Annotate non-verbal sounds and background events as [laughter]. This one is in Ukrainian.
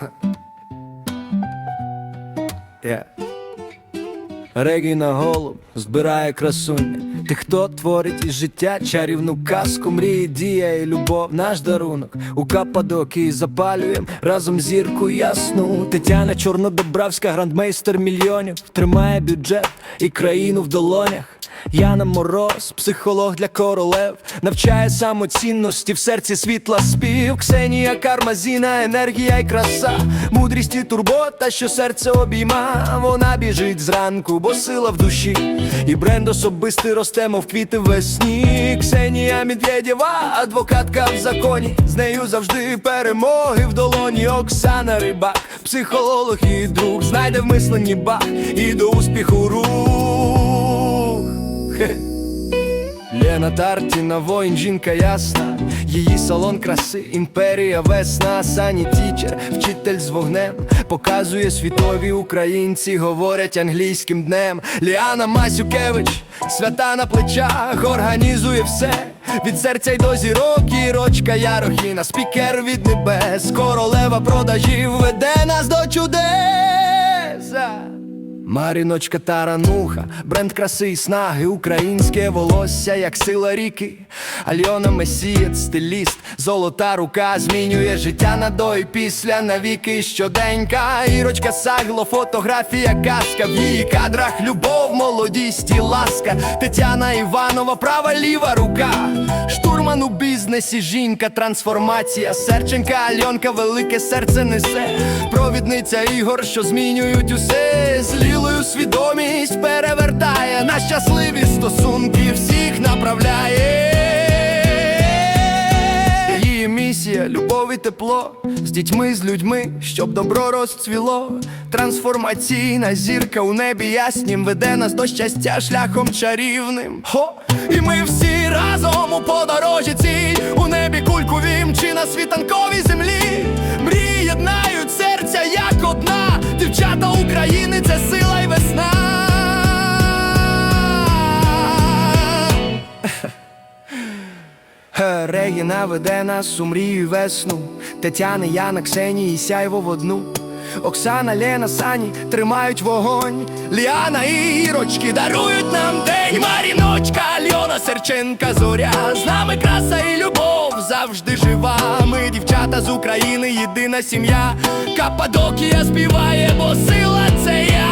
[laughs] yeah. Регіна голуб збирає красунь. Ти хто творить із життя чарівну казку, мрії, дія і любов, наш дарунок. У Каппадокії запалюєм разом зірку ясну. Тетяна Чорнодобравська, грандмейстер мільйонів, тримає бюджет і країну в долонях. Яна Мороз, психолог для королев, навчає самоцінності в серці світла спів. Ксенія Кармазіна, енергія й краса, мудрість і турбота, що серце обійма. Вона біжить зранку, бо сила в душі, і бренд особистий росте, мов квіти весні. Ксенія Медведєва, адвокатка в законі. З нею завжди перемоги в долоні. Оксана Рибак, психолог і друг, знайде в мисленні бак і до успіху рух. Хе. Лена Тартіна, воїн, жінка ясна, її салон краси, імперія весна, Сані тічер, вчитель з вогнем, показує світові українці, говорять англійським днем. Ліана Масюкевич, свята на плечах, організує все. Від серця й до зірок, і рочка Ярохіна, спікер від небес, королева продажів веде нас Маріночка тарануха, бренд краси і снаги, українське волосся, як сила ріки. Альона Месієць, стиліст, золота рука змінює життя на до і після навіки щоденька. Ірочка Сагло, фотографія, казка в її кадрах, любов, молодість і ласка. Тетяна Іванова, права ліва рука. Штурман у бізнесі, жінка, трансформація, Серченка, Альонка, велике серце несе. Провідниця ігор, що змінюють усе. З лілою свідомість перевертає на щасливі стосунки, всіх направляє. Її місія, любов і тепло з дітьми, з людьми, щоб добро розцвіло. Трансформаційна зірка у небі яснім веде нас до щастя шляхом чарівним. Хо! І ми всі разом у подорожі цій у небі кульку вім чи на світанковій землі. Мрії єднають серця як одна. Дівчата України це сила Регіна веде нас у мрію весну. Тетяна, Яна, Ксенії, сяйво в одну. Оксана, Лена, Сані тримають вогонь. Ліана і Ірочки дарують нам день. Маріночка, Альона, Серченка, зоря. З нами краса і любов завжди жива. Ми дівчата з України, єдина сім'я. Каппадокія співає, бо сила це я.